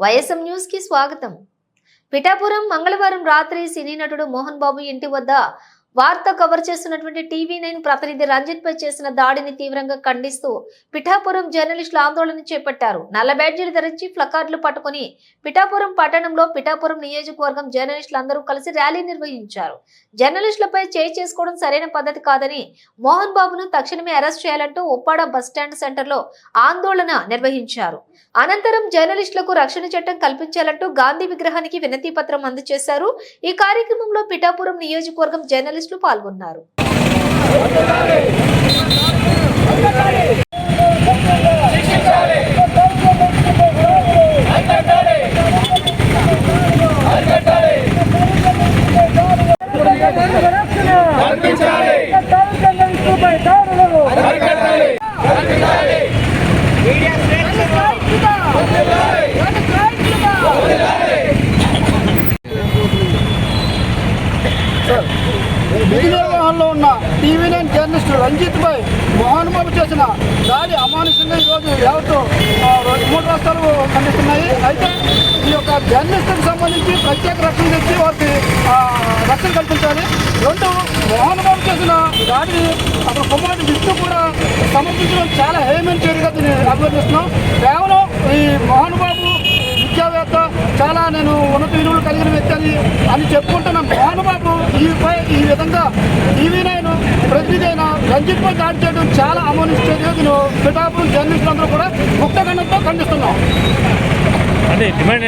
YSM న్యూస్కి స్వాగతం. పిఠాపురం మంగళవారం రాత్రి సినీ నటుడు మోహన్ బాబు ఇంటి వద్ద వార్త కవర్ చేస్తున్నటువంటి టీవీ నైన్ ప్రతినిధి రంజిత్ పై చేసిన దాడిని తీవ్రంగా ఖండిస్తూ పిఠాపురం జర్నలిస్టులు ఆందోళన చేపట్టారు. నల్ల బ్యాడ్జీలు ధరించి ప్లకార్డులు పట్టుకుని పిఠాపురం పట్టణంలో పిఠాపురం నియోజకవర్గం జర్నలిస్టులు అందరూ కలిసి ర్యాలీ నిర్వహించారు. జర్నలిస్టులపై చేయి చేసుకోవడం సరైన పద్ధతి కాదని మోహన్ బాబును తక్షణమే అరెస్ట్ చేయాలంటూ ఉప్పాడ బస్టాండ్ సెంటర్లో ఆందోళన నిర్వహించారు. అనంతరం జర్నలిస్టులకు రక్షణ చట్టం కల్పించాలంటూ గాంధీ విగ్రహానికి వినతి పత్రం అందజేశారు. ఈ కార్యక్రమంలో పిఠాపురం నియోజకవర్గం పోలీసులు పాల్గొన్నారు. విధి నిర్వహణలో ఉన్న TV nine journalist Ranjith Bhai Mohan చేసిన దాడి అమానుషంగా ఈరోజు యావత్తు మూడు రాష్ట్రాలు ఖండిస్తున్నాయి. అయితే ఈ యొక్క జర్నలిస్టులకు సంబంధించి ప్రత్యేక రక్షణ తెచ్చి వారికి రక్షణ కల్పించాలి. రెండు మోహన్ చేసిన దాడిని అతను కుమారుడు విష్ణు కూడా సమర్పించడం చాలా హేమైన చర్యగా దీన్ని అభివర్ణిస్తున్నాం. కేవలం ఈ మోహన్ విద్యావేత్త చాలా నేను ఉన్నత విలువలు కలిగిన వ్యక్తి అని అని చెప్పుకుంటున్నాం మోహనబాబు ఈపై ఈ విధంగా టీవీ నైన్ ప్రతినిధి రంజిత్ పై దాడి చేయడం చాలా అమానుష్యం నేను పిఠాపురం జర్నలిస్టులందరూ కూడా ముక్తగండంతో ఖండిస్తున్నాం. అంటే డిమాండ్